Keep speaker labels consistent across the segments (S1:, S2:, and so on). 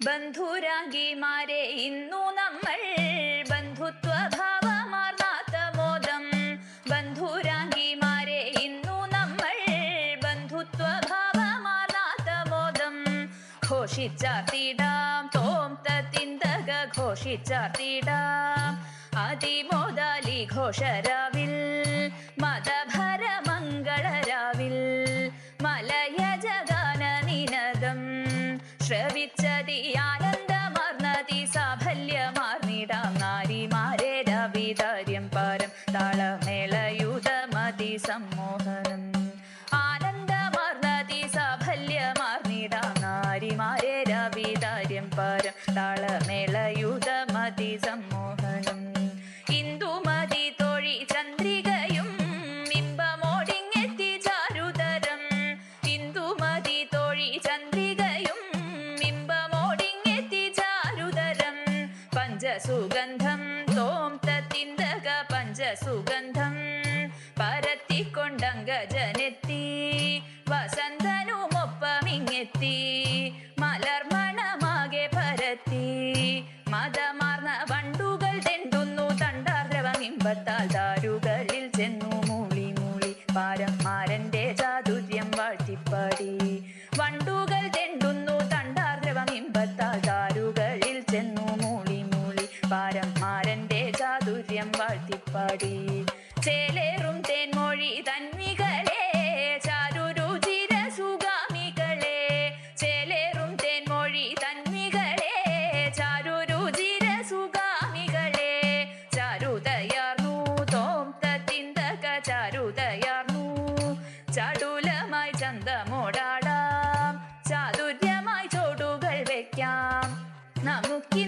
S1: ബന്ധുരാഗിമാരെ ഇന്നു നമ്മൾ ബന്ധുത്വ ഭാവമാർന്നാത്ത മോദം ബന്ധുരാഗിമാരെ ഇന്നു നമ്മൾ ബന്ധുത്വ ഭാവമാർന്നാത്ത മോദം ഘോഷിച്ചാർത്തിടാം തോം തത്തിന്തക ഘോഷിച്ചാർത്തിടാം. അതിമോദാലി ഘോഷരാവിൽ സമ്മോഹനം ആനന്ദമാർന്നതി സാഫല്യമാർന്നിടാം നാരിമാരെ രവിതാര്യം തോം തത്തിന്തക പഞ്ചസുഗന്ധം പരത്തിക്കൊണ്ടങ്കജനെത്തി വസന്തനുമൊപ്പമിങ്ങെത്തി മലർമണമാകെ പരത്തി. മതമാർന്ന വണ്ടുകൾ തെണ്ടുന്നു തണ്ടാർദ്രവം ഇമ്പത്താൽ ദാരുകളിൽ ചെന്നു മൂളി മൂളി. പാരന്മാരന്റെ ചാതുര്യം വാഴ്ത്തിപ്പാടി. വണ്ടുകൾ തെണ്ടുന്നു തണ്ടാർദ്രവം ഇമ്പത്താൽ ദാരുകളിൽ ചെന്നു മൂളി മൂളി. പാരന്മാരന്റെ ചാതുര്യം വാഴ്ത്തിപ്പാടി. ചേലേറും തേൻമൊഴി തന്മികളെ ചാരുരുചിര സുഗാമികളെ ചേലേറും തേൻമൊഴി തന്മികളെ ചാരുരുചിര സുഗാമികളെ. ചാരുതയാർന്നു തോം തത്തിന്തക ചാരുതയാർന്നു ചടുലമായി ചന്തമോടാടാം ചാതുര്യമായി ചോടുകൾ വെക്കാം. നമുക്കിന്നിങ്ങാനന്ദമോടും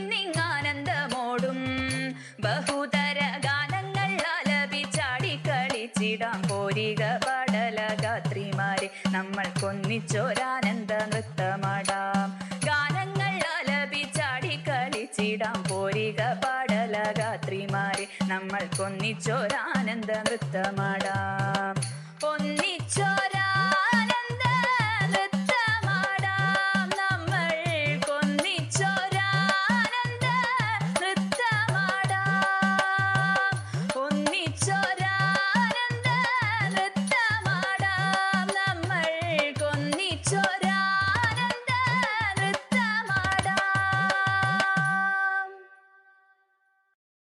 S1: നമ്മൾ കൊന്നിച്ചോരാനന്ദ നൃത്തമാടാം. ഗാനങ്ങൾ ആലപിച്ചാടി കളിച്ചിടാം. പോരിക പാടലഗാത്രിമാരെ നമ്മൾ കൊന്നിച്ചോരാനന്ദ നൃത്തമാടാം.